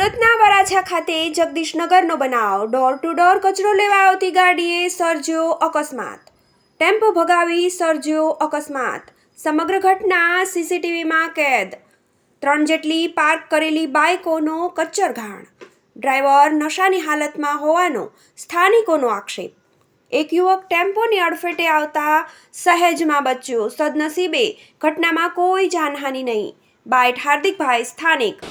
સુરતના વરાછા ખાતે જગદીશનગરનો બનાવ. ડોર ટુ ડોર કચરો લેવા આવતી ગાડીએ સર્જ્યો અકસ્માત. ટેમ્પો ભગાવી સર્જ્યો અકસ્માત. સમગ્ર ઘટના સીસીટીવીમાં કેદ. ત્રણ જેટલી પાર્ક કરેલી બાઇકોનો કચ્ચરઘાણ ડ્રાઈવર નશાની હાલતમાં હોવાનો સ્થાનિકોનો આક્ષેપ. એક યુવક ટેમ્પોની અડફેટે આવતા સહેજમાં બચ્યો. સદનસીબે ઘટનામાં કોઈ જાનહાનિ નહીં. બાઇટ હાર્દિકભાઈ સ્થાનિક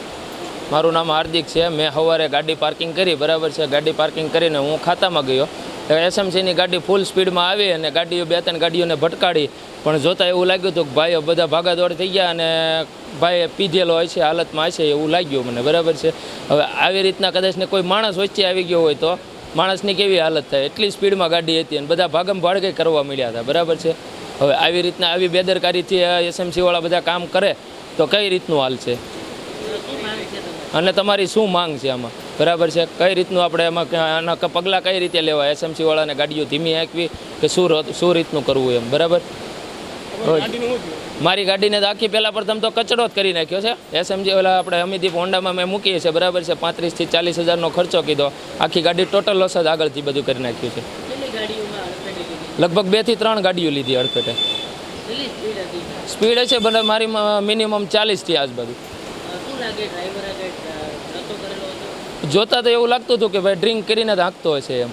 મારું નામ હાર્દિક છે. મેં સવારે ગાડી પાર્કિંગ કરી, બરાબર છે. ગાડી પાર્કિંગ કરીને હું ખાતામાં ગયો. એસએમસીની ગાડી ફૂલ સ્પીડમાં આવી અને ગાડીઓ બે ત્રણ ગાડીઓને ભટકાડી. પણ જોતાં એવું લાગ્યું હતું કે ભાઈઓ બધા ભાગાદોડ થઈ ગયા અને ભાઈ પીધેલો હોય છે, હાલતમાં હશે એવું લાગ્યું મને, બરાબર છે. હવે આવી રીતના કદાચ ને કોઈ માણસ વચ્ચે આવી ગયો હોય તો માણસની કેવી હાલત થાય? એટલી સ્પીડમાં ગાડી હતી અને બધા ભાગમ ભાડકે કરવા મળ્યા હતા, બરાબર છે. હવે આવી રીતના આવી બેદરકારીથી એસએમસીવાળા બધા કામ કરે તો કઈ રીતનું હાલ છે? અને તમારી શું માંગ છે આમાં? બરાબર છે? કઈ રીતનું આપણે એમાં આના પગલાં કઈ રીતે લેવા એસએમસી વાળાને ગાડીઓ ધીમી હાંકવી કે શું શું રીતનું કરવું એમ? બરાબર? મારી ગાડીને તો આખી પહેલાં પ્રથમ તો કચરો જ કરી નાખ્યો છે. એસએમજી ઓલા આપણે અમિદીપ હોન્ડામાં મેં મૂકીએ છીએ. બરાબર છે? પાંત્રીસથી ચાલીસ હજારનો ખર્ચો કીધો. આખી ગાડી ટોટલ લોસ જ આગળથી બધું કરી નાખ્યું છે. લગભગ બેથી ત્રણ ગાડીઓ લીધી અડફેટે. સ્પીડ છે બરાબર. મારી મિનિમમ ચાલીસથી આજુબાજુ. જોતા તો એવું લાગતું હતું કે ભાઈ ડ્રિંક કરીને હાંકતો હશે એમ.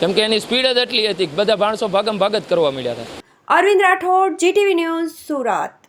કેમ કે એની સ્પીડ જ એટલી હતી કે બધા માણસો ભાગમ ભાગ જ કરવા મળ્યા હતા. Arvind Rathod GTV news Surat.